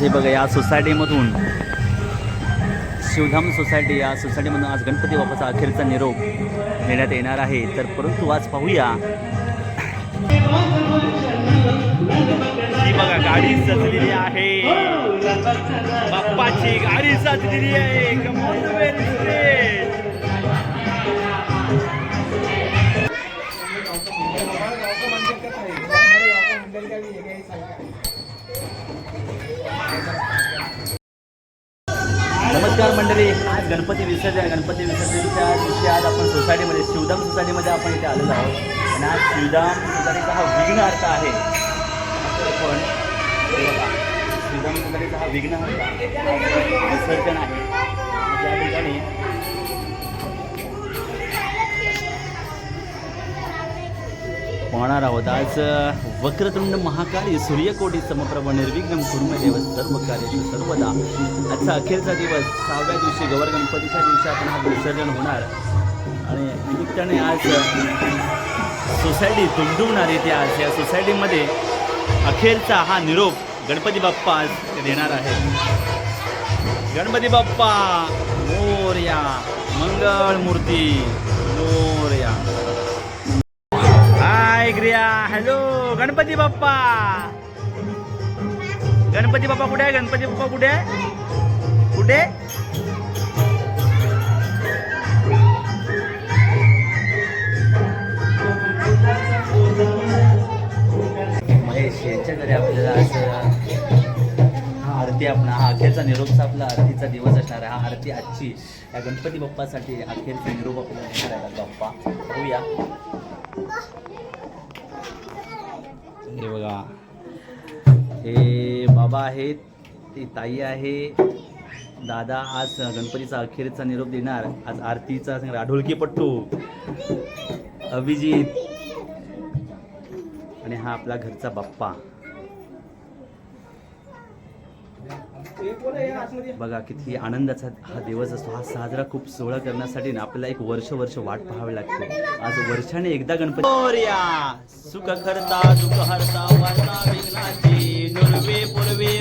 आज हे बघा या सोसायटीमधून शिवधाम सोसायटी या सोसायटीमधून आज गणपती बाप्पाचा अखेरचा निरोप देण्यात येणार आहे. तर परंतु आज पाहूया. ही बघा गाडी सजलेली आहे. बाप्पाची गाडी सजलेली आहे. मंडळी आज गणपती विसर्जन गणपती विसर्जनच्या दिवशी आज आपण सोसायटीमध्ये शिवधाम सोसायटीमध्ये आपण इथे आलेलो आहोत. आणि आज शिवधाम सोसायटीचा हा विघ्नहर्ता आहे. पण शिवधाम सोसायटीचा हा विघ्नहर्ता विसर्जन आहे. त्या ठिकाणी पाहणार आहोत. आज वक्रतुंड महाकाली सूर्यकोटी समप्रभ निर्विघ्न कुर्मदेव सर्व कार्य सर्वदा. आजचा अखेरचा दिवस सहाव्या दिवशी गौर गणपतीच्या दिवशी आपण हा विसर्जन होणार. आणि निमित्ताने आज सोसायटी दुमदुमणार येते आज. या सोसायटीमध्ये अखेरचा हा निरोप गणपती बाप्पा आज देणार आहे गणपती बाप्पा मोर्या मंगळ मूर्ती मोरया हाय हॅलो गणपती बाप्पा. गणपती बाप्पा कुठे आहे? गणपती बाप्पा कुठे आहे? कुठे? महेश यांच्या घरी आपल्याला असं आरती आपण हा अखेरचा निरोपचा आपला आरतीचा दिवस असणार आहे. हा आरती आजची. या गणपती बाप्पासाठी अखेरचा निरोप आपल्याला बाप्पा होऊया बघा. हे बाबा आहेत ती ताई आहे. दादा आज गणपतीचा अखेरचा निरोप देणार. आज आरतीचा राढोलकी पट्टू. अभिजित. आणि हा आपला घरचा बाप्पा. बघा किती आनंदाचा हा दिवस असतो. हा साजरा खूप सोहळा करण्यासाठी ना आपल्याला एक वर्ष वर्ष वाट पाहावी लागते. आज वर्षाने एकदा गणपती सुख करता दुःख हरता वार्ता पूर्वे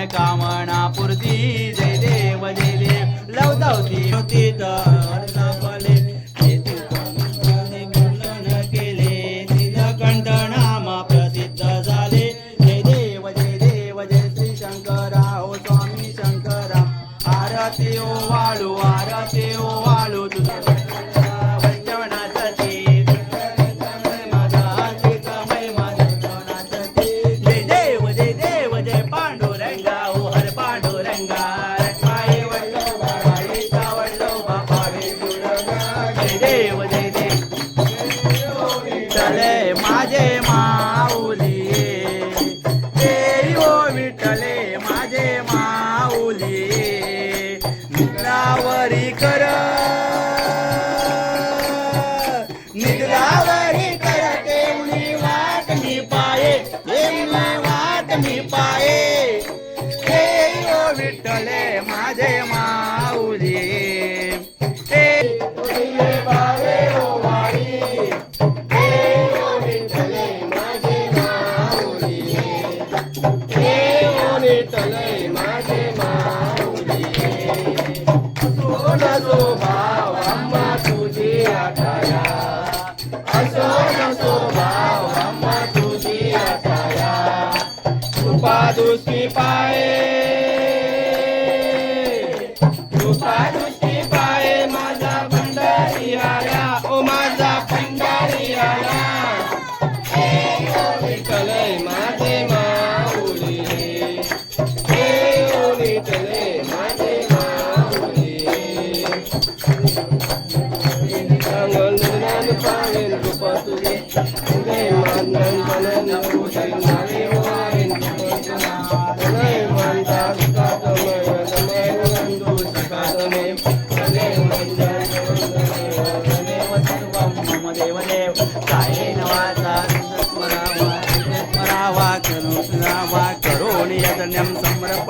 मनकामना मान पूर्ती. जय देव जय देव. लवदावती होती तर. ವಿಠಲೆ ಮಾದೇ ಮಾ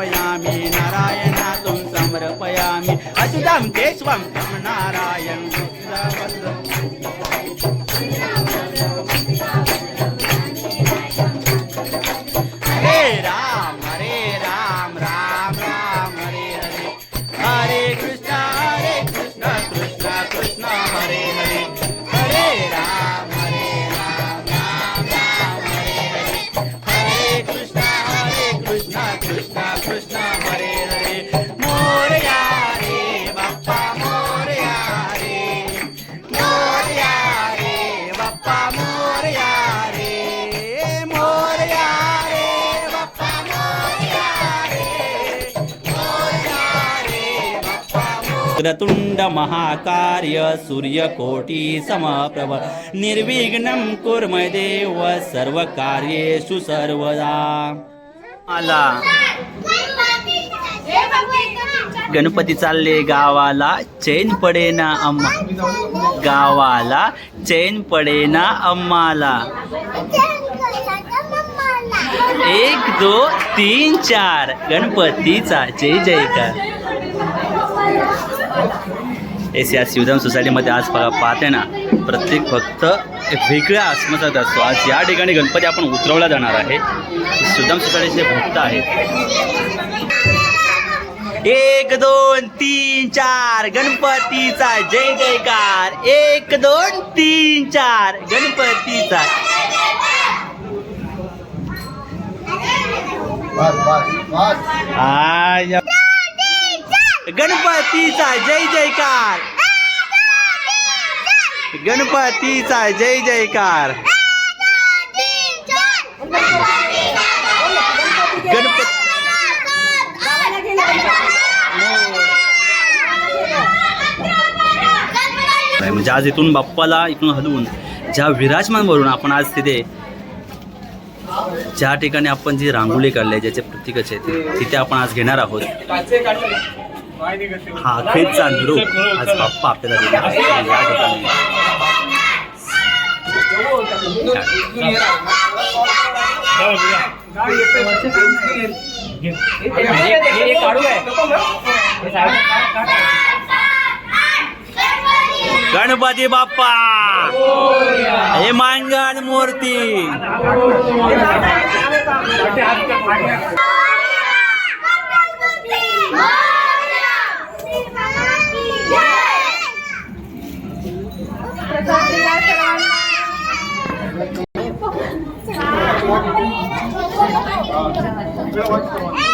समर्पयामि नारायणातुं समर्पयामि अच्युतं केशवं तं नारायण वक्रतुंड महाकार्य सूर्यकोटी समप्रभ निर्विघ्नं कुर्म देव सर्वकार्येषु सर्वदा। आला. गणपती चालले गावाला चैन पडे ना अम्मा. गावाला चैन पडे ना अम्माला. एक दो तीन चार. गणपतीचा जय जयकार. एस या शिवधाम सोसायटीमध्ये आज बघा पाहते ना प्रत्येक भक्त एक वेगळ्या आत्मसात असतो. आज या ठिकाणी गणपती आपण उतरवला जाणार आहे. सुदाम सोसायटीचे भक्त आहेत. एक दोन तीन चार गणपतीचा जय जयकार. एक दोन तीन चार गणपतीचा. आय गणपतीचा जय जयकार. गणपतीचा जय जयकार. गणपती. म्हणजे आज इथून बाप्पाला इथून हलवून ज्या विराजमानवरून आपण आज तिथे ज्या ठिकाणी आपण जी रांगोळी काढली ज्याचे प्रतीकच आहे तिथे आपण आज घेणार आहोत. हा अखेरचा निरोप आज बाप्पा आपल्याला देणार आहे. या ठिकाणी गणपती बाप्पा. हे मांगण मूर्ती. गणपती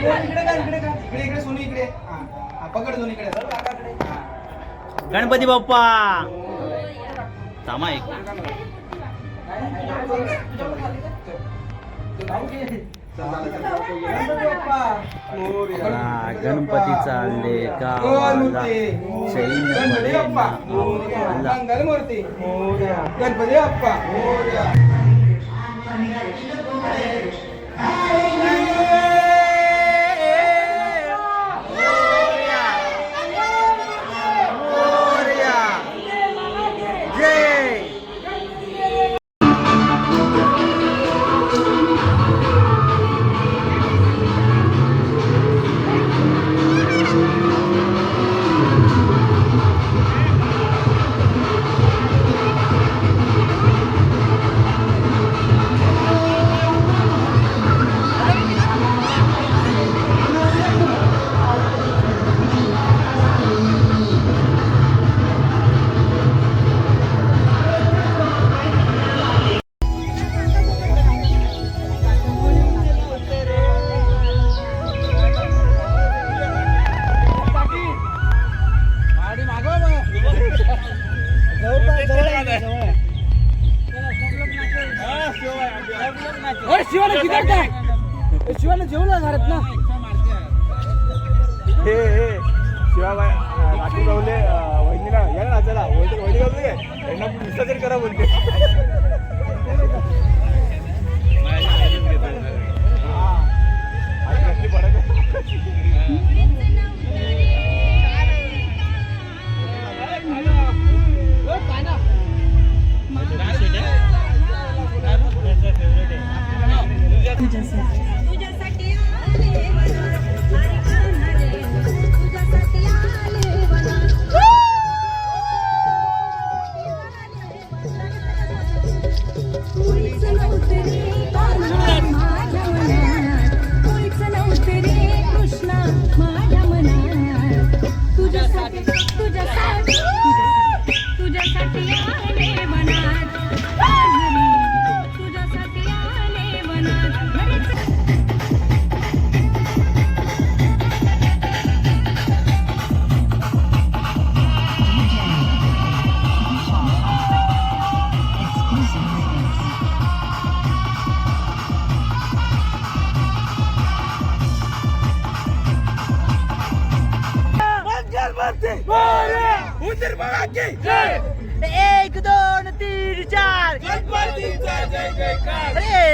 इकडे इकडे का, का? सोनू इकडे. पकड दोन इकडे. हा. गणपती बाप्पा. थांबा एक गणपती चालले. सैन्य गणपती. गणपती बाप्पा.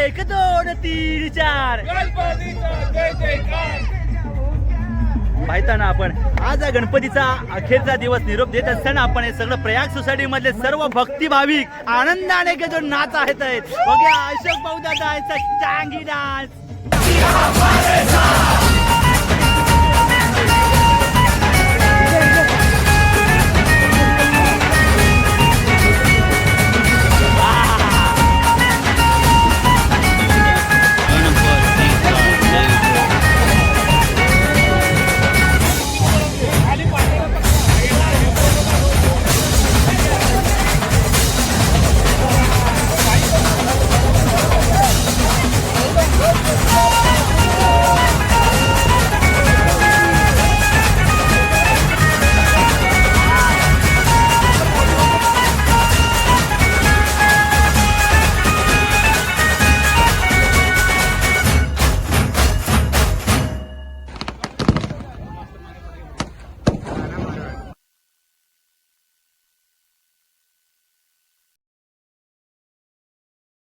एक दोन तीन चार. माहीत आहे ना आपण आज हा गणपतीचा अखेरचा दिवस निरोप देत असताना आपण हे सगळं प्रयाग सोसायटी मधले सर्व भक्ती भाविक आनंदाने के जो नाच आहेत. बघा अशोक भाऊ दादा चांगी डान्स.